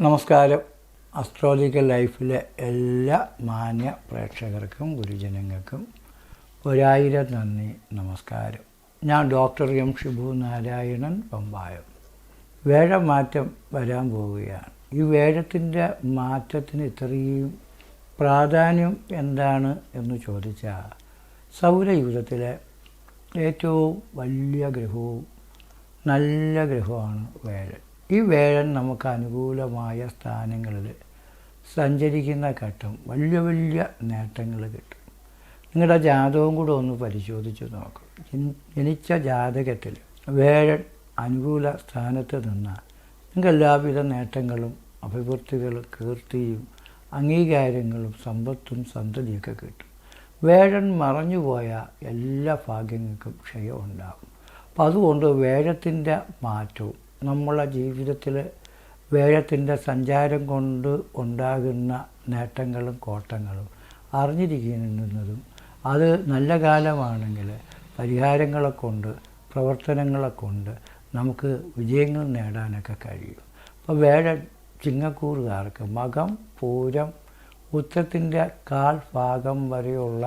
നമസ്കാരം. അസ്ട്രോളജിക്കൽ ലൈഫിലെ എല്ലാ മാന്യ പ്രേക്ഷകർക്കും ഗുരുജനങ്ങൾക്കും ഒരായിരം നന്ദി നമസ്കാരം. ഞാൻ ഡോക്ടർ എം ഷിബു നാരായണൻ പമ്പായം വേഴമാറ്റം വരാൻ പോവുകയാണ്. ഈ വേഴത്തിന്റെ മാറ്റത്തിന് ഇത്രയും പ്രാധാന്യം എന്താണ് എന്ന് ചോദിച്ചാൽ സൗരയുഗത്തിലെ ഏറ്റവും വലിയ ഗ്രഹവും നല്ല ഗ്രഹമാണ് വേഴൻ ഈ വേഴൻ നമുക്ക് അനുകൂലമായ സ്ഥാനങ്ങളിൽ സഞ്ചരിക്കുന്ന ഘട്ടം വലിയ വലിയ നേട്ടങ്ങൾ കിട്ടും. നിങ്ങളുടെ ജാതകവും കൂടെ ഒന്ന് പരിശോധിച്ച് നോക്കും ജനി- ജനിച്ച ജാതകത്തിൽ വേഴൻ അനുകൂല സ്ഥാനത്ത് നിന്നാൽ നിങ്ങൾക്ക് എല്ലാവിധ നേട്ടങ്ങളും അഭിവൃദ്ധികളും കീർത്തിയും അംഗീകാരങ്ങളും സമ്പത്തും സന്തതിയൊക്കെ കിട്ടും. വേഴൻ മറഞ്ഞുപോയ എല്ലാ ഭാഗ്യങ്ങൾക്കും ക്ഷയം ഉണ്ടാകും. അപ്പം അതുകൊണ്ട് വേഴത്തിന്റെ മാറ്റവും നമ്മളെ ജീവിതത്തിൽ വേഴത്തിന്റെ സഞ്ചാരം കൊണ്ട് ഉണ്ടാകുന്ന നേട്ടങ്ങളും കോട്ടങ്ങളും അറിഞ്ഞിരിക്കുന്നതും അത് നല്ല കാലമാണെങ്കിൽ പരിഹാരങ്ങളെ കൊണ്ട് പ്രവർത്തനങ്ങളെ കൊണ്ട് നമുക്ക് വിജയങ്ങൾ നേടാനൊക്കെ കഴിയും. അപ്പോൾ വേഴ ചിങ്ങക്കൂറുകാർക്ക് മകം പൂരം ഉത്തത്തിന്റെ കാൽ ഭാഗം വരെയുള്ള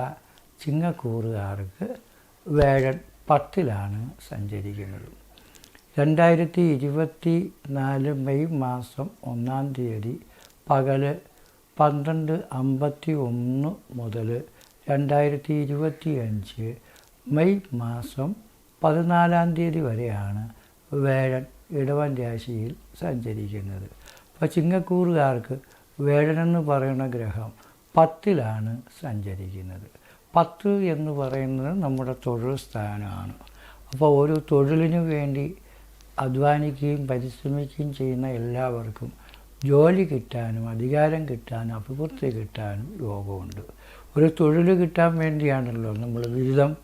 ചിങ്ങക്കൂറുകാർക്ക് വേഴ പത്തിലാണ് സഞ്ചരിക്കുന്നത്. രണ്ടായിരത്തി ഇരുപത്തി നാല് മെയ് മാസം ഒന്നാം തീയതി പകൽ പന്ത്രണ്ട് അമ്പത്തി ഒന്ന് മുതൽ രണ്ടായിരത്തി ഇരുപത്തി അഞ്ച് മെയ് മാസം പതിനാലാം തീയതി വരെയാണ് വേഴൻ ഇടവൻ രാശിയിൽ സഞ്ചരിക്കുന്നത്. അപ്പോൾ ചിങ്ങക്കൂറുകാർക്ക് വേഴനെന്ന് പറയുന്ന ഗ്രഹം പത്തിലാണ് സഞ്ചരിക്കുന്നത്. പത്ത് എന്ന് പറയുന്നത് നമ്മുടെ തൊഴിൽ സ്ഥാനമാണ്. അപ്പോൾ ഒരു തൊഴിലിനു വേണ്ടി അധ്വാനിക്കുകയും പരിശ്രമിക്കുകയും ചെയ്യുന്ന എല്ലാവർക്കും ജോലി കിട്ടാനും അധികാരം കിട്ടാനും അഭിവൃദ്ധി കിട്ടാനും യോഗമുണ്ട്. ഒരു തൊഴിൽ കിട്ടാൻ വേണ്ടിയാണല്ലോ നമ്മൾ ബിരുദം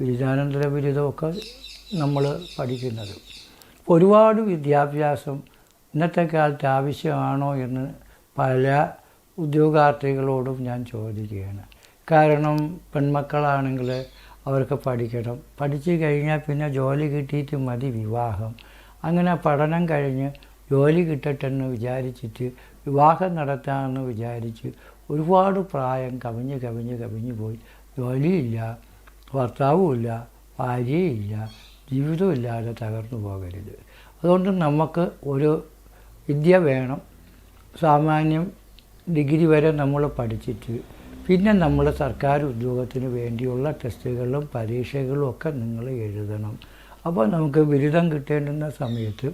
ബിരുദാനന്തര ബിരുദമൊക്കെ നമ്മൾ പഠിക്കുന്നത്. ഒരുപാട് വിദ്യാഭ്യാസം ഇന്നത്തെ കാലത്ത് ആവശ്യമാണോ എന്ന് പല ഉദ്യോഗാർത്ഥികളോടും ഞാൻ ചോദിക്കുകയാണ്. കാരണം പെൺമക്കളാണെങ്കിൽ അവർക്ക് പഠിക്കണം. പഠിച്ചു കഴിഞ്ഞാൽ പിന്നെ ജോലി കിട്ടിയിട്ട് മതി വിവാഹം. അങ്ങനെ പഠനം കഴിഞ്ഞ് ജോലി കിട്ടട്ടെന്ന് വിചാരിച്ചിട്ട് വിവാഹം നടത്താമെന്ന് വിചാരിച്ച് ഒരുപാട് പ്രായം കവിഞ്ഞ് കവിഞ്ഞ് കവിഞ്ഞ് പോയി. ജോലിയില്ല ഭർത്താവുമില്ല ഭാര്യയില്ല ജീവിതമില്ലാതെ തകർന്നു പോകരുത്. അതുകൊണ്ട് നമുക്ക് ഒരു വിദ്യ വേണം. സാമാന്യം ഡിഗ്രി വരെ നമ്മൾ പഠിച്ചിട്ട് പിന്നെ നമ്മൾ സർക്കാർ ഉദ്യോഗത്തിന് വേണ്ടിയുള്ള ടെസ്റ്റുകളും പരീക്ഷകളും ഒക്കെ നിങ്ങൾ എഴുതണം. അപ്പോൾ നമുക്ക് ബിരുദം കിട്ടേണ്ടുന്ന സമയത്ത്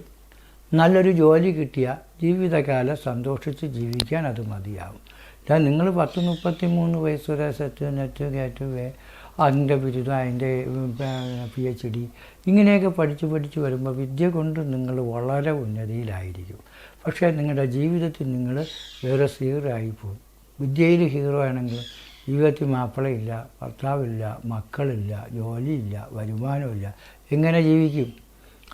നല്ലൊരു ജോലി കിട്ടിയ ജീവിതകാലം സന്തോഷിച്ച് ജീവിക്കാൻ അത് മതിയാവും. ഞാൻ നിങ്ങൾ പത്ത് മുപ്പത്തി മൂന്ന് വയസ്സ് വരെ സെറ്റ് നെറ്റ് ഗേറ്റ് വേ അതിന്റെ ബിരുദം അതിന്റെ പി എച്ച് ഡി ഇങ്ങനെയൊക്കെ പഠിച്ച് പഠിച്ച് വരുമ്പോൾ വിദ്യ കൊണ്ട് നിങ്ങൾ വളരെ ഉന്നതിയിലായിരിക്കും. പക്ഷേ നിങ്ങളുടെ ജീവിതത്തിൽ നിങ്ങൾ വേറെ സീറായി പോകും. വിദ്യയിൽ ഹീറോ ആണെങ്കിൽ ജീവിതത്തിൽ മാപ്പിളയില്ല ഭർത്താവില്ല മക്കളില്ല ജോലിയില്ല വരുമാനമില്ല. എങ്ങനെ ജീവിക്കും?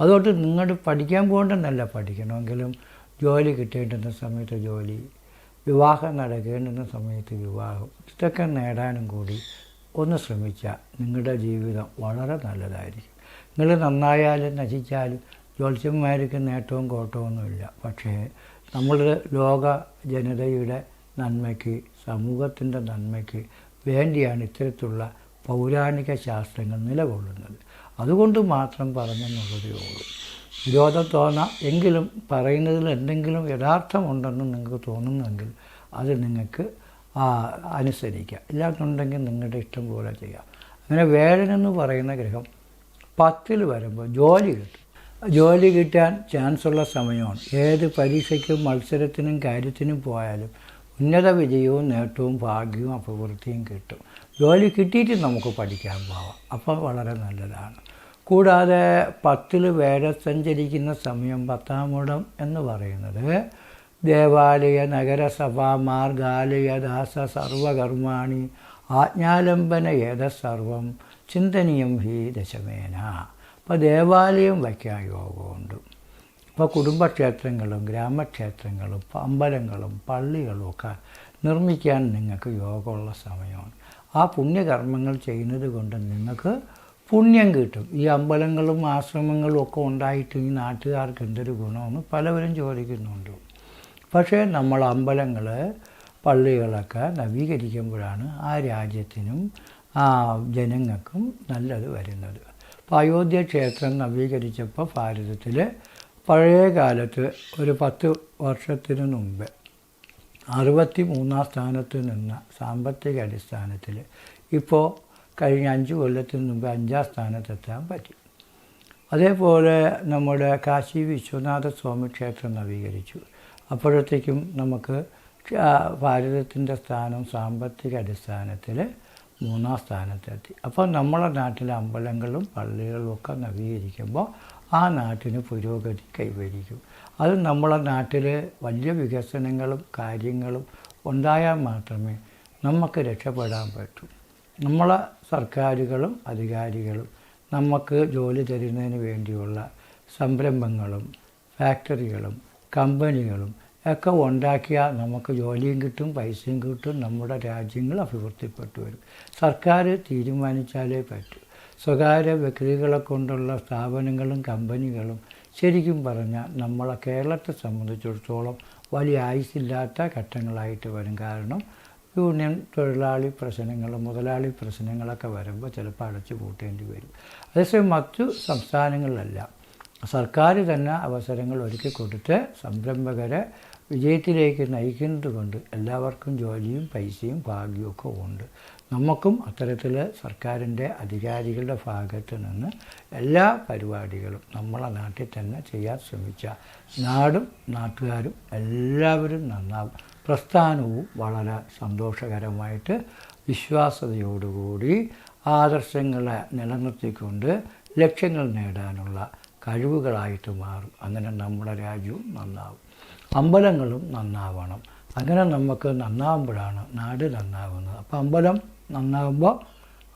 അതുകൊണ്ട് നിങ്ങൾ പഠിക്കാൻ പോകണ്ടെന്നല്ല പഠിക്കണമെങ്കിലും ജോലി കിട്ടേണ്ടുന്ന സമയത്ത് ജോലി വിവാഹം നടക്കേണ്ടുന്ന സമയത്ത് വിവാഹം. ഇതൊക്കെ നേടാനും കൂടി ഒന്ന് ശ്രമിച്ചാൽ നിങ്ങളുടെ ജീവിതം വളരെ നല്ലതായിരിക്കും. നിങ്ങൾ നന്നായാലും നശിച്ചാലും ജ്യോത്സ്യന്മാർക്ക് നേട്ടവും കോട്ടവും ഒന്നുമില്ല പക്ഷേ നമ്മൾ ലോക ജനതയുടെ നന്മയ്ക്ക് സമൂഹത്തിന്റെ നന്മയ്ക്ക് വേണ്ടിയാണ് ഇത്തരത്തിലുള്ള പൗരാണിക ശാസ്ത്രങ്ങൾ നിലകൊള്ളുന്നത്. അതുകൊണ്ട് മാത്രം പറഞ്ഞെന്നുള്ളതേ ഉള്ളൂ. വിരോധം തോന്നാം എങ്കിലും പറയുന്നതിൽ എന്തെങ്കിലും യഥാർത്ഥമുണ്ടെന്ന് നിങ്ങൾക്ക് തോന്നുന്നെങ്കിൽ അത് നിങ്ങൾക്ക് അനുസരിക്കുക അനുസരിക്കാം. ഇല്ലാന്നുണ്ടെങ്കിൽ നിങ്ങളുടെ ഇഷ്ടം പോലെ ചെയ്യാം. അങ്ങനെ വേഴനെന്ന് പറയുന്ന ഗ്രഹം പത്തിൽ വരുമ്പോൾ ജോലി കിട്ടും. ജോലി കിട്ടാൻ ചാൻസുള്ള സമയമാണ്. ഏത് പരീക്ഷയ്ക്കും മത്സരത്തിനും കാര്യത്തിനും പോയാലും ഉന്നത വിജയവും നേട്ടവും ഭാഗ്യവും അഭിവൃദ്ധിയും കിട്ടും. ജോലി കിട്ടിയിട്ട് നമുക്ക് പഠിക്കാൻ പോവാം. അപ്പോൾ വളരെ നല്ലതാണ്. കൂടാതെ പത്തിൽ വേറെ സഞ്ചരിക്കുന്ന സമയം പത്താമൂടം എന്ന് പറയുന്നത് ദേവാലയ നഗരസഭ മാർഗാലയ ദാസ സർവകർമാണി ആജ്ഞാലംബന ഏത സർവം ചിന്തനീയം ഹി ദശമേന. അപ്പോൾ ദേവാലയം വയ്ക്കാൻ യോഗമുണ്ട്. ഇപ്പോൾ കുടുംബക്ഷേത്രങ്ങളും ഗ്രാമക്ഷേത്രങ്ങളും അമ്പലങ്ങളും പള്ളികളും ഒക്കെ നിർമ്മിക്കാൻ നിങ്ങൾക്ക് യോഗമുള്ള സമയമാണ്. ആ പുണ്യകർമ്മങ്ങൾ ചെയ്യുന്നത് കൊണ്ട് നിങ്ങൾക്ക് പുണ്യം കിട്ടും. ഈ അമ്പലങ്ങളും ആശ്രമങ്ങളും ഒക്കെ ഉണ്ടായിട്ട് ഈ നാട്ടുകാർക്ക് എന്തൊരു ഗുണമെന്ന് പലവരും ചോദിക്കുന്നുണ്ട്. പക്ഷേ നമ്മൾ അമ്പലങ്ങൾ പള്ളികളൊക്കെ നവീകരിക്കുമ്പോഴാണ് ആ രാജ്യത്തിനും ആ ജനങ്ങൾക്കും നല്ലത് വരുന്നത്. അപ്പോൾ അയോധ്യ ക്ഷേത്രം നവീകരിച്ചപ്പോൾ ഭാരതത്തിൽ പഴയ കാലത്ത് ഒരു പത്ത് വർഷത്തിന് മുമ്പ് അറുപത്തി മൂന്നാം സ്ഥാനത്ത് നിന്ന സാമ്പത്തിക അടിസ്ഥാനത്തിൽ ഇപ്പോൾ കഴിഞ്ഞ അഞ്ച് കൊല്ലത്തിന് മുമ്പ് അഞ്ചാം സ്ഥാനത്തെത്താൻ പറ്റി. അതേപോലെ നമ്മുടെ കാശി വിശ്വനാഥ സ്വാമി ക്ഷേത്രം നവീകരിച്ചു. അപ്പോഴത്തേക്കും നമുക്ക് ഭാരതത്തിന്റെ സ്ഥാനം സാമ്പത്തിക അടിസ്ഥാനത്തിൽ മൂന്നാം സ്ഥാനത്തെത്തി. അപ്പോൾ നമ്മുടെ നാട്ടിലെ അമ്പലങ്ങളും പള്ളികളും ഒക്കെ നവീകരിക്കുമ്പോൾ ആ നാട്ടിന് പുരോഗതി കൈവരിക്കും. അത് നമ്മളെ നാട്ടിൽ വലിയ വികസനങ്ങളും കാര്യങ്ങളും ഉണ്ടായാൽ മാത്രമേ നമുക്ക് രക്ഷപ്പെടാൻ പറ്റൂ. നമ്മളെ സർക്കാരുകളും അധികാരികളും നമുക്ക് ജോലി തരുന്നതിന് വേണ്ടിയുള്ള സംരംഭങ്ങളും ഫാക്ടറികളും കമ്പനികളും ഒക്കെ ഉണ്ടാക്കിയാൽ നമുക്ക് ജോലിയും കിട്ടും പൈസയും കിട്ടും നമ്മുടെ രാജ്യങ്ങൾ അഭിവൃദ്ധിപ്പെട്ടു വരും. സർക്കാർ തീരുമാനിച്ചാലേ പറ്റൂ. സ്വകാര്യ വ്യക്തികളെ കൊണ്ടുള്ള സ്ഥാപനങ്ങളും കമ്പനികളും ശരിക്കും പറഞ്ഞാൽ നമ്മളെ കേരളത്തെ സംബന്ധിച്ചിടത്തോളം വലിയ ആയുസില്ലാത്ത ഘട്ടങ്ങളായിട്ട് വരും. കാരണം യൂണിയൻ തൊഴിലാളി പ്രശ്നങ്ങൾ മുതലാളി പ്രശ്നങ്ങളൊക്കെ വരുമ്പോൾ ചിലപ്പോൾ അടച്ചു പൂട്ടേണ്ടി വരും. അതേസമയം മറ്റു സംസ്ഥാനങ്ങളിലെല്ലാം. സർക്കാർ തന്നെ അവസരങ്ങൾ ഒരുക്കി കൊടുത്ത് സംരംഭകരെ വിജയത്തിലേക്ക് നയിക്കുന്നത് കൊണ്ട് എല്ലാവർക്കും ജോലിയും പൈസയും ഭാഗ്യവും ഉണ്ട്. നമുക്കും അത്തരത്തിൽ സർക്കാരിന്റെ അധികാരികളുടെ ഭാഗത്ത് നിന്ന് എല്ലാ പരിപാടികളും നമ്മളെ നാട്ടിൽ തന്നെ ചെയ്യാൻ ശ്രമിച്ച. നാടും നാട്ടുകാരും എല്ലാവരും നന്നാവും. പ്രസ്ഥാനവും വളരെ സന്തോഷകരമായിട്ട് വിശ്വാസതയോടുകൂടി ആദർശങ്ങളെ നിലനിർത്തിക്കൊണ്ട് ലക്ഷ്യങ്ങൾ നേടാനുള്ള കഴിവുകളായിട്ട് മാറും. അങ്ങനെ നമ്മുടെ രാജ്യവും നന്നാവും. അമ്പലങ്ങളും നന്നാവണം. അങ്ങനെ നമുക്ക് നന്നാവുമ്പോഴാണ് നാട് നന്നാവുന്നത്. അപ്പോൾ അമ്പലം നന്നാവുമ്പോൾ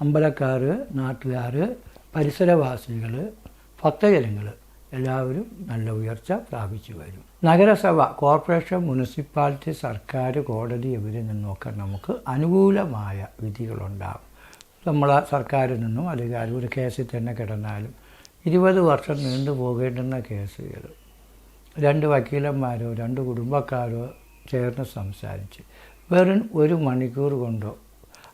അമ്പലക്കാർ നാട്ടുകാർ പരിസരവാസികൾ ഭക്തജനങ്ങൾ എല്ലാവരും നല്ല ഉയർച്ച പ്രാപിച്ചു വരും. നഗരസഭ കോർപ്പറേഷൻ മുനിസിപ്പാലിറ്റി സർക്കാർ കോടതി ഇവരിൽ നിന്നൊക്കെ നമുക്ക് അനുകൂലമായ വിധികളുണ്ടാകും നമ്മളെ സർക്കാരിൽ നിന്നും അല്ലെങ്കിൽ ഒരു കേസിൽ തന്നെ കിടന്നാലും ഇരുപത് വർഷം നീണ്ടു പോകേണ്ടുന്ന കേസുകൾ. രണ്ട് വക്കീലന്മാരോ രണ്ട് കുടുംബക്കാരോ ചേർന്ന് സംസാരിച്ച്. വെറും ഒരു മണിക്കൂർ കൊണ്ടോ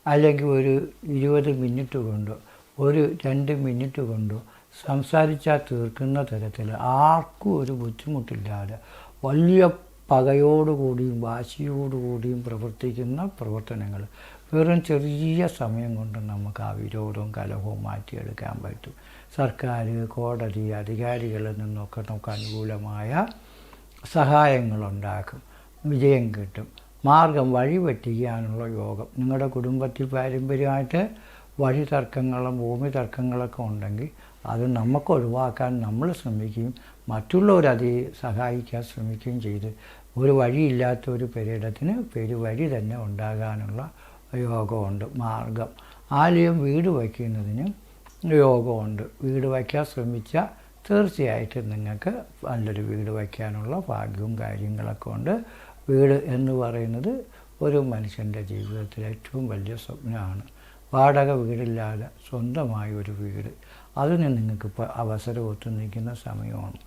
അല്ലെങ്കിൽ ഒരു ഇരുപത് മിനിറ്റ് കൊണ്ടോ ഒരു രണ്ട് മിനിറ്റ് കൊണ്ടോ സംസാരിച്ചാൽ തീർക്കുന്ന തരത്തിൽ ആർക്കും ഒരു ബുദ്ധിമുട്ടില്ലാതെ വലിയ പകയോടുകൂടിയും വാശിയോടുകൂടിയും പ്രവർത്തിക്കുന്ന പ്രവർത്തനങ്ങൾ. വെറും ചെറിയ സമയം കൊണ്ട് നമുക്ക് ആ വിരോധവും കലഹവും മാറ്റിയെടുക്കാൻ പറ്റും. സർക്കാർ കോടതി അധികാരികളിൽ നിന്നൊക്കെ നമുക്ക് അനുകൂലമായ സഹായങ്ങളുണ്ടാക്കും. വിജയം കിട്ടും. മാർഗം വഴി വെട്ടിക്കാനുള്ള യോഗം. നിങ്ങളുടെ കുടുംബത്തിൽ പാരമ്പര്യമായിട്ട് വഴി തർക്കങ്ങളും ഭൂമി തർക്കങ്ങളൊക്കെ ഉണ്ടെങ്കിൽ അത് നമുക്ക് ഒഴിവാക്കാൻ നമ്മൾ ശ്രമിക്കുകയും മറ്റുള്ളവരത് സഹായിക്കാൻ ശ്രമിക്കുകയും ചെയ്ത് ഒരു വഴിയില്ലാത്ത ഒരു പെരിയിടത്തിന് പെരുവഴി തന്നെ ഉണ്ടാകാനുള്ള യോഗമുണ്ട്. മാർഗം. ആലയം വീട് വയ്ക്കുന്നതിന് യോഗമുണ്ട് വീട് വയ്ക്കാൻ ശ്രമിച്ചാൽ തീർച്ചയായിട്ടും നിങ്ങൾക്ക് നല്ലൊരു വീട് വയ്ക്കാനുള്ള ഭാഗ്യവും കാര്യങ്ങളൊക്കെ ഉണ്ട്. വീട് എന്ന് പറയുന്നത് ഒരു മനുഷ്യന്റെ ജീവിതത്തിലെ ഏറ്റവും വലിയ സ്വപ്നമാണ്. വാടക വീടില്ലാതെ സ്വന്തമായ ഒരു വീട്. അതിന് നിങ്ങൾക്കിപ്പോൾ അവസരം ഒത്തുനിൽക്കുന്ന സമയമാണ്.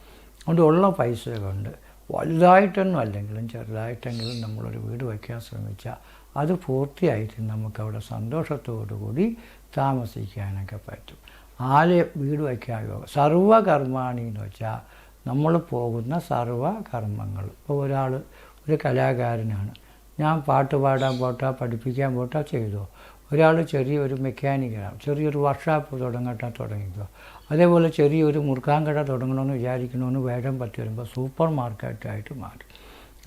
അതുകൊണ്ട് ഉള്ള പൈസ കൊണ്ട് വലുതായിട്ടൊന്നും അല്ലെങ്കിലും ചെറുതായിട്ടെങ്കിലും നമ്മളൊരു വീട് വയ്ക്കാൻ ശ്രമിച്ചാൽ അത് പൂർത്തിയായിട്ട് നമുക്കവിടെ സന്തോഷത്തോടു കൂടി താമസിക്കാനൊക്കെ പറ്റും. ആൽ വീട് വയ്ക്കാൻ യോഗ സർവകർമാണി എന്ന് വെച്ചാൽ നമ്മൾ പോകുന്ന സർവകർമ്മങ്ങൾ. ഇപ്പോൾ ഒരാൾ ഒരു കലാകാരനാണ്. ഞാൻ പാട്ട് പാടാൻ പോട്ടാ പഠിപ്പിക്കാൻ പോട്ടാ ചെയ്തോ? ഒരാൾ ചെറിയൊരു മെക്കാനിക്കലാണ് ചെറിയൊരു വർക്ക്ഷോപ്പ് തുടങ്ങട്ടെ തുടങ്ങിക്കോ? അതേപോലെ ചെറിയൊരു മുറുക്കാൻകട തുടങ്ങണമെന്ന് വിചാരിക്കണമെന്ന് വേഗം പറ്റി വരുമ്പോൾ സൂപ്പർ മാർക്കറ്റായിട്ട് മാറി.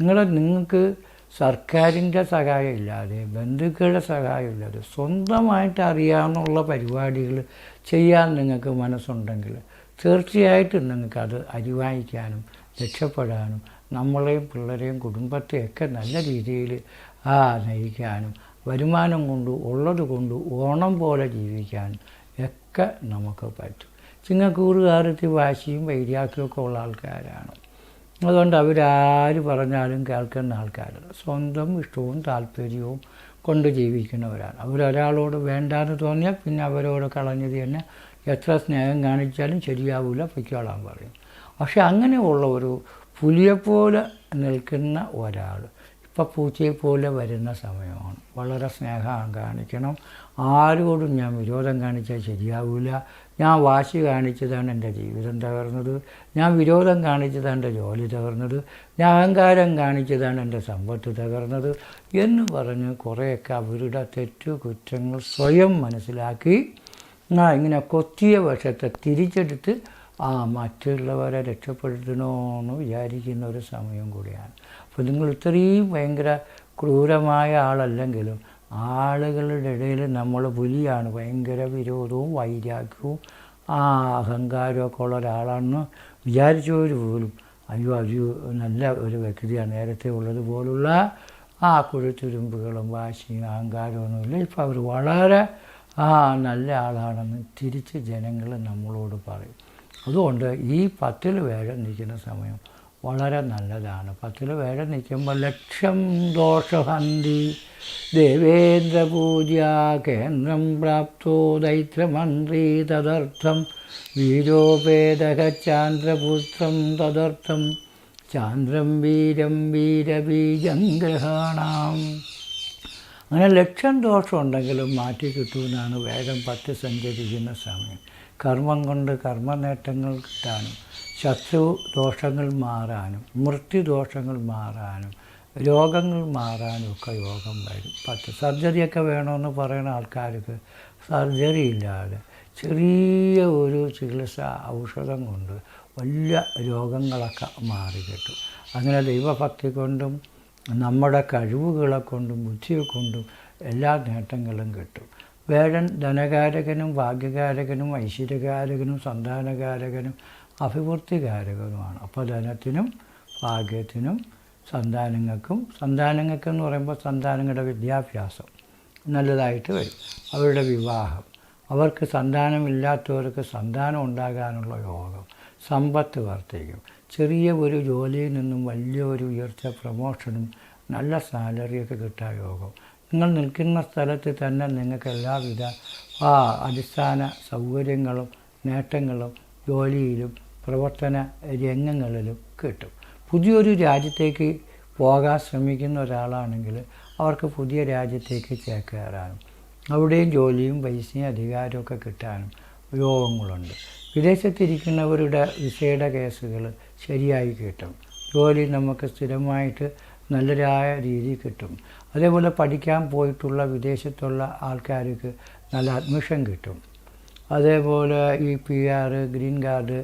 നിങ്ങൾ നിങ്ങൾക്ക് സർക്കാരിന്റെ സഹായമില്ലാതെ ബന്ധുക്കളുടെ സഹായം ഇല്ലാതെ സ്വന്തമായിട്ട് അറിയാവുന്നുള്ള പരിപാടികൾ ചെയ്യാൻ നിങ്ങൾക്ക് മനസ്സുണ്ടെങ്കിൽ തീർച്ചയായിട്ടും നിങ്ങൾക്കത് അരിവായിക്കാനും രക്ഷപ്പെടാനും നമ്മളെയും പിള്ളേരെയും കുടുംബത്തെയൊക്കെ നല്ല രീതിയിൽ ആ നയിക്കാനും വരുമാനം കൊണ്ട് ഉള്ളത് കൊണ്ട് ഓണം പോലെ ജീവിക്കാനും ഒക്കെ നമുക്ക് പറ്റും. ചിങ്ങക്കൂറുകാരത്തി വാശിയും വൈരാക്കിയൊക്കെ ഉള്ള ആൾക്കാരാണ്. അതുകൊണ്ട് അവരാര് പറഞ്ഞാലും കേൾക്കുന്ന ആൾക്കാരല്ല. സ്വന്തം ഇഷ്ടവും താല്പര്യവും കൊണ്ട് ജീവിക്കുന്നവരാണ്. അവരൊരാളോട് വേണ്ടാന്ന് തോന്നിയാൽ പിന്നെ അവരോട് കളഞ്ഞത് തന്നെ എത്ര സ്നേഹം കാണിച്ചാലും ശരിയാവില്ല പൊയ്ക്കോളാൻ പറയും. പക്ഷെ അങ്ങനെയുള്ള ഒരു പുലിയെപ്പോലെ നിൽക്കുന്ന ഒരാൾ ഇപ്പം പൂച്ചയെപ്പോലെ വരുന്ന സമയമാണ്. വളരെ സ്നേഹം കാണിക്കണം. ആരോടും ഞാൻ വിരോധം കാണിച്ചാൽ ശരിയാവില്ല ഞാൻ വാശി കാണിച്ചതാണ് എന്റെ ജീവിതം തകർന്നത്. ഞാൻ വിരോധം കാണിച്ചതാണ് എന്റെ ജോലി തകർന്നത്. ഞാൻ അഹങ്കാരം കാണിച്ചതാണ് എന്റെ സമ്പത്ത് തകർന്നത് എന്ന് പറഞ്ഞ് കുറേയൊക്കെ അവരുടെ തെറ്റു കുറ്റങ്ങൾ സ്വയം മനസ്സിലാക്കി ഞാൻ ഇങ്ങനെ കൊത്തിയ വശത്തെ തിരിച്ചെടുത്ത് ആ മറ്റുള്ളവരെ രക്ഷപ്പെടുത്തണമെന്ന് വിചാരിക്കുന്ന ഒരു സമയം കൂടിയാണ്. അപ്പോൾ നിങ്ങൾ ഇത്രയും ഭയങ്കര ക്രൂരമായ ആളല്ലെങ്കിലും ആളുകളുടെ ഇടയിൽ നമ്മൾ പുലിയാണ് ഭയങ്കര വിരോധവും വൈരാഗ്യവും ആ അഹങ്കാരമൊക്കെ ഉള്ള ഒരാളാണെന്ന് വിചാരിച്ചവർ പോലും. അയ്യോ അയ്യോ നല്ല ഒരു വ്യക്തിയാണ്. നേരത്തെ ഉള്ളതുപോലുള്ള ആ കുഴിത്തുരുമ്പുകളും വാശിയും അഹങ്കാരമൊന്നുമില്ല ഇപ്പോൾ അവർ വളരെ ആ നല്ല ആളാണെന്ന് തിരിച്ച് ജനങ്ങൾ നമ്മളോട് പറയും. അതുകൊണ്ട് ഈ പത്തിൽ വേഗം നിൽക്കുന്ന സമയം വളരെ നല്ലതാണ്. പത്തിൽ വേഴം നിൽക്കുമ്പോൾ ലക്ഷം ദോഷഹന്തി ദേവേന്ദ്ര പൂജ കേന്ദ്രം പ്രാപ്തോ ദൈത്രമന്ത്രി തദർത്ഥം വീരോപേദക ചാന്ദ്രപുത്രം തദർത്ഥം ചാന്ദ്രം വീരം വീരബീജം ഗ്രഹാണാം. അങ്ങനെ ലക്ഷം ദോഷമുണ്ടെങ്കിലും മാറ്റി കിട്ടുമെന്നാണ് വേഗം പത്ത് സഞ്ചരിക്കുന്ന സമയം. കർമ്മം കൊണ്ട് കർമ്മനേട്ടങ്ങൾ കിട്ടാനും ശത്രു ദോഷങ്ങൾ മാറാനും മൃത്യുദോഷങ്ങൾ മാറാനും രോഗങ്ങൾ മാറാനും ഒക്കെ യോഗം വരും. പത്ത് സർജറിയൊക്കെ വേണമെന്ന് പറയുന്ന ആൾക്കാർക്ക് സർജറി ഇല്ലാതെ ചെറിയ ഒരു ചികിത്സ ഔഷധം കൊണ്ട് വലിയ രോഗങ്ങളൊക്കെ മാറി കിട്ടും. അങ്ങനെ ദൈവഭക്തി കൊണ്ടും നമ്മുടെ കഴിവുകളെ കൊണ്ടും ബുദ്ധിയെ കൊണ്ടും എല്ലാ നേട്ടങ്ങളും കിട്ടും. വേഴൻ ധനകാരകനും ഭാഗ്യകാരകനും ഐശ്വര്യകാരകനും സന്താനകാരകനും അഭിവൃദ്ധികാരകനുമാണ്. അപ്പോൾ ധനത്തിനും ഭാഗ്യത്തിനും സന്താനങ്ങൾക്കും സന്താനങ്ങൾക്കെന്ന് പറയുമ്പോൾ സന്താനങ്ങളുടെ വിദ്യാഭ്യാസം നല്ലതായിട്ട് വരും. അവരുടെ വിവാഹം അവർക്ക് സന്താനമില്ലാത്തവർക്ക് സന്താനം ഉണ്ടാകാനുള്ള യോഗം സമ്പത്ത് വർദ്ധിക്കും. ചെറിയ ഒരു ജോലിയിൽ നിന്നും വലിയ ഒരു ഉയർച്ച പ്രമോഷനും നല്ല സാലറിയൊക്കെ കിട്ടാൻ യോഗം. നിങ്ങൾ നിൽക്കുന്ന സ്ഥലത്ത് തന്നെ നിങ്ങൾക്ക് എല്ലാവിധ ആ അടിസ്ഥാന സൗകര്യങ്ങളും നേട്ടങ്ങളും ജോലിയിലും പ്രവർത്തന രംഗങ്ങളിലും കിട്ടും. പുതിയൊരു രാജ്യത്തേക്ക് പോകാൻ ശ്രമിക്കുന്ന ഒരാളാണെങ്കിൽ അവർക്ക് പുതിയ രാജ്യത്തേക്ക് ചേക്കേറാനും അവിടെയും ജോലിയും പൈസയും അധികാരമൊക്കെ കിട്ടാനും യോഗങ്ങളുണ്ട്. വിദേശത്തിരിക്കുന്നവരുടെ വിസയുടെ കേസുകൾ ശരിയായി കിട്ടും. ജോലി നമുക്ക് സ്ഥിരമായിട്ട് നല്ലതായ രീതി കിട്ടും. അതേപോലെ പഠിക്കാൻ പോയിട്ടുള്ള വിദേശത്തുള്ള ആൾക്കാർക്ക് നല്ല അഡ്മിഷൻ കിട്ടും. അതേപോലെ ഈ പി ആർ ഗ്രീൻ കാർഡ്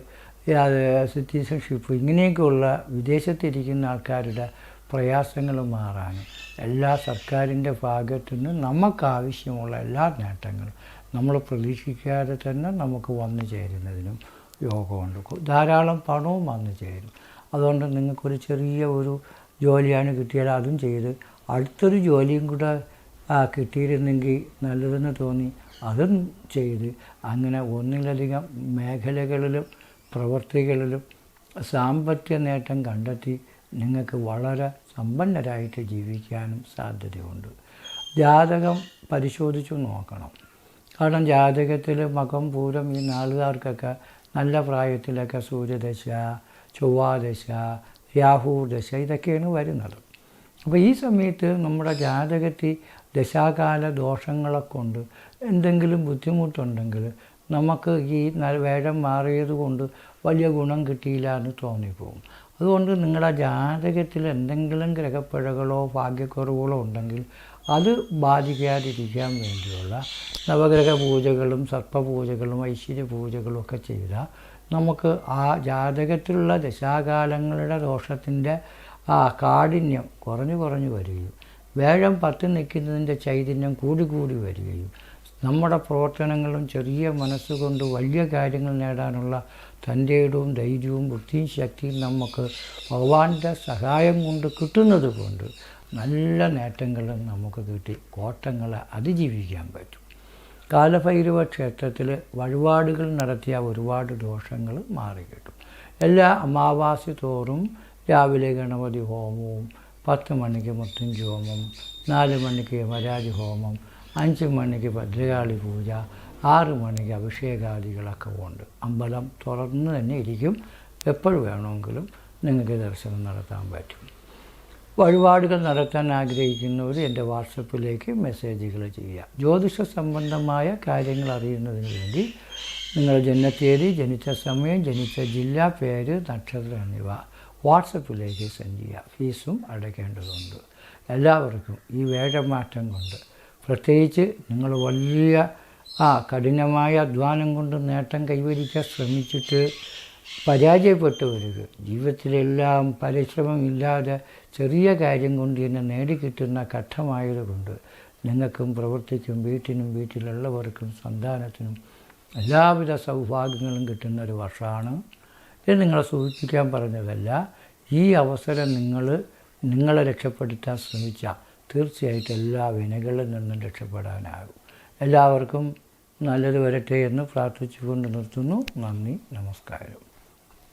അത് സിറ്റിസൺഷിപ്പ് ഇങ്ങനെയൊക്കെയുള്ള വിദേശത്തിരിക്കുന്ന ആൾക്കാരുടെ പ്രയാസങ്ങൾ മാറാനും എല്ലാ സർക്കാരിന്റെ ഭാഗത്തു നിന്ന് നമുക്കാവശ്യമുള്ള എല്ലാ നേട്ടങ്ങളും നമ്മൾ പ്രതീക്ഷിക്കാതെ തന്നെ നമുക്ക് വന്നു ചേരുന്നതിനും യോഗമുണ്ട്. ധാരാളം പണവും വന്നു ചേരും. അതുകൊണ്ട് നിങ്ങൾക്കൊരു ചെറിയ ഒരു ജോലിയാണ് കിട്ടിയാൽ അതും ചെയ്ത്. അടുത്തൊരു ജോലിയും കൂടെ കിട്ടിയിരുന്നെങ്കിൽ നല്ലതെന്ന് തോന്നി അതും ചെയ്ത്. അങ്ങനെ ഒന്നിലധികം മേഖലകളിലും പ്രവൃത്തികളിലും സാമ്പത്തിക നേട്ടം കണ്ടെത്തി നിങ്ങൾക്ക് വളരെ സമ്പന്നരായിട്ട് ജീവിക്കാനും സാധ്യതയുണ്ട്. ജാതകം പരിശോധിച്ചു നോക്കണം. കാരണം ജാതകത്തിൽ മകം പൂരം ഈ നാളുകാർക്കൊക്കെ നല്ല പ്രായത്തിലൊക്കെ സൂര്യദശ ചൊവ്വാദശ രാഹു ദശ ഇതൊക്കെയാണ് വരുന്നത്. അപ്പോൾ ഈ സമയത്ത് നമ്മുടെ ജാതകത്തിൽ ദശാകാല ദോഷങ്ങളെ കൊണ്ട് എന്തെങ്കിലും ബുദ്ധിമുട്ടുണ്ടെങ്കിൽ നമുക്ക് ഈ വേഴം മാറിയത് കൊണ്ട് വലിയ ഗുണം കിട്ടിയില്ല എന്ന് തോന്നിപ്പോകും. അതുകൊണ്ട് നിങ്ങളുടെ ജാതകത്തിൽ എന്തെങ്കിലും ഗ്രഹപ്പിഴകളോ ഭാഗ്യക്കുറവുകളോ ഉണ്ടെങ്കിൽ അത് ബാധിക്കാതിരിക്കാൻ വേണ്ടിയുള്ള നവഗ്രഹ പൂജകളും സർപ്പപൂജകളും ഐശ്വര്യ പൂജകളും ഒക്കെ ചെയ്താൽ നമുക്ക് ആ ജാതകത്തിലുള്ള ദശാകാലങ്ങളുടെ ദോഷത്തിന്റെ ആ കാഠിന്യം കുറഞ്ഞു കുറഞ്ഞു വരികയും വേഴം പത്ത് നിൽക്കുന്നതിന്റെ ചൈതന്യം കൂടി കൂടി വരികയും നമ്മുടെ പ്രവർത്തനങ്ങളും ചെറിയ മനസ്സുകൊണ്ട് വലിയ കാര്യങ്ങൾ നേടാനുള്ള തന്റെയും ധൈര്യവും ബുദ്ധിയും ശക്തിയും നമുക്ക് ഭഗവാന്റെ സഹായം കൊണ്ട് കിട്ടുന്നത് കൊണ്ട് നല്ല നേട്ടങ്ങൾ നമുക്ക് കിട്ടി. കോട്ടങ്ങളെ അതിജീവിക്കാൻ പറ്റും. കാലഭൈരവ ക്ഷേത്രത്തിൽ വഴിപാടുകൾ നടത്തിയ ഒരുപാട് ദോഷങ്ങൾ മാറിക്കിട്ടും എല്ലാ അമാവാസി തോറും രാവിലെ ഗണപതി ഹോമവും പത്ത് മണിക്ക് മുത്തഞ്ചി ഹോമം നാല് മണിക്ക് യമരാജി ഹോമം അഞ്ച് മണിക്ക് ഭദ്രകാളി പൂജ ആറ് മണിക്ക് അഭിഷേകാദികളൊക്കെ ഉണ്ട്. അമ്പലം തുറന്ന് തന്നെ ഇരിക്കും. എപ്പോഴും വേണമെങ്കിലും നിങ്ങൾക്ക് ദർശനം നടത്താൻ പറ്റും. വഴിപാടുകൾ നടത്താൻ ആഗ്രഹിക്കുന്നവർ എന്റെ വാട്സപ്പിലേക്ക് മെസ്സേജുകൾ ചെയ്യാം ജ്യോതിഷ സംബന്ധമായ കാര്യങ്ങൾ അറിയുന്നതിന് വേണ്ടി നിങ്ങളുടെ ജനനത്തീയതി ജനിച്ച സമയം ജനിച്ച ജില്ല പേര് നക്ഷത്രം എന്നിവ വാട്സപ്പിലേക്ക് സെൻഡ് ചെയ്യുക. ഫീസും അടയ്ക്കേണ്ടതുണ്ട്. എല്ലാവർക്കും ഈ വേഗമാറ്റം കൊണ്ട് പ്രത്യേകിച്ച് നിങ്ങൾ വലിയ ആ കഠിനമായ അധ്വാനം കൊണ്ട് നേട്ടം കൈവരിക്കാൻ ശ്രമിച്ചിട്ട് പരാജയപ്പെട്ടവർക്ക് ജീവിതത്തിലെല്ലാം പരിശ്രമം ഇല്ലാതെ ചെറിയ കാര്യം കൊണ്ട് തന്നെ നേടിക്കിട്ടുന്ന ഘട്ടമായതുകൊണ്ട് നിങ്ങൾക്കും പ്രവർത്തിക്കും വീട്ടിനും വീട്ടിലുള്ളവർക്കും സന്താനത്തിനും എല്ലാവിധ സൗഭാഗ്യങ്ങളും കിട്ടുന്ന ഒരു വർഷമാണ്. ഇത് നിങ്ങളെ സൂചിപ്പിക്കാൻ പറഞ്ഞതല്ല ഈ അവസരം നിങ്ങൾ നിങ്ങളെ രക്ഷപ്പെടുത്താൻ ശ്രമിച്ചാൽ തീർച്ചയായിട്ടും എല്ലാ വിനകളിൽ നിന്നും രക്ഷപ്പെടാനാകും. എല്ലാവർക്കും നല്ലത് വരട്ടെ എന്ന് പ്രാർത്ഥിച്ചുകൊണ്ട് നിർത്തുന്നു. നന്ദി നമസ്കാരം.